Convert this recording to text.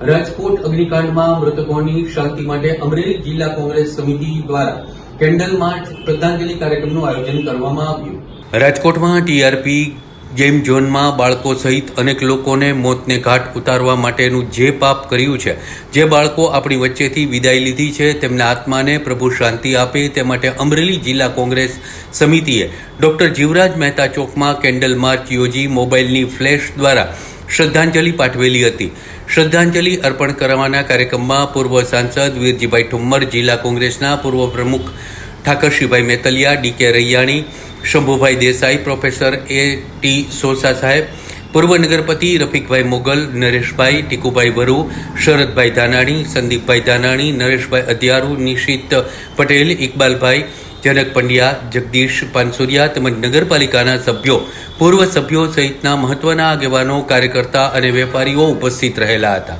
રાજકોટ અગ્નિકાંડમાં મૃતકોની શાંતિ માટે અમરેલી જિલ્લા કોંગ્રેસ સમિતિ દ્વારા કેન્ડલ માર્ચ શ્રદ્ધાંજલિ કાર્યક્રમનું આયોજન કરવામાં આવ્યું. રાજકોટમાં ટીઆરપી ગેમ ઝોનમાં બાળકો સહિત અનેક લોકોને મોતને ઘાટ ઉતારવા માટેનું જે પાપ કર્યું છે, જે બાળકો આપણી વચ્ચેથી વિદાય લીધી છે, તેમના આત્માને પ્રભુ શાંતિ આપે તે માટે અમરેલી જિલ્લા કોંગ્રેસ સમિતિએ ડોક્ટર જીવરાજ મહેતા ચોકમાં કેન્ડલ માર્ચ યોજી મોબાઈલની ફ્લેશ દ્વારા શ્રદ્ધાંજલિ પાઠવેલી હતી. શ્રદ્ધાંજલિ અર્પણ કરવાના કાર્યક્રમમાં પૂર્વ સાંસદ વીરજીભાઈ ઠુમ્મર, જિલ્લા કોંગ્રેસના પૂર્વ પ્રમુખ Thakarshibhai Metaliya DK Raiyani, Shambhubhai Desai, professor A T Sosa સાહેબ, પૂર્વ નગરપતિ રફીકભાઈ મોગલ, નરેશભાઈ ટીકુભાઈ વરુ, શરદભાઈ ધાનાણી, સંદીપભાઈ ધાનાણી, નરેશભાઈ અધિયારુ, નિશિત પટેલ, ઇકબાલભાઈ જનક પંડ્યા, જગદીશ પાનસુરિયા તેમજ નગરપાલિકાના સભ્યો, પૂર્વ સભ્યો સહિતના મહત્વના આગેવાનો, કાર્યકર્તા અને વેપારીઓ ઉપસ્થિત રહેલા હતા.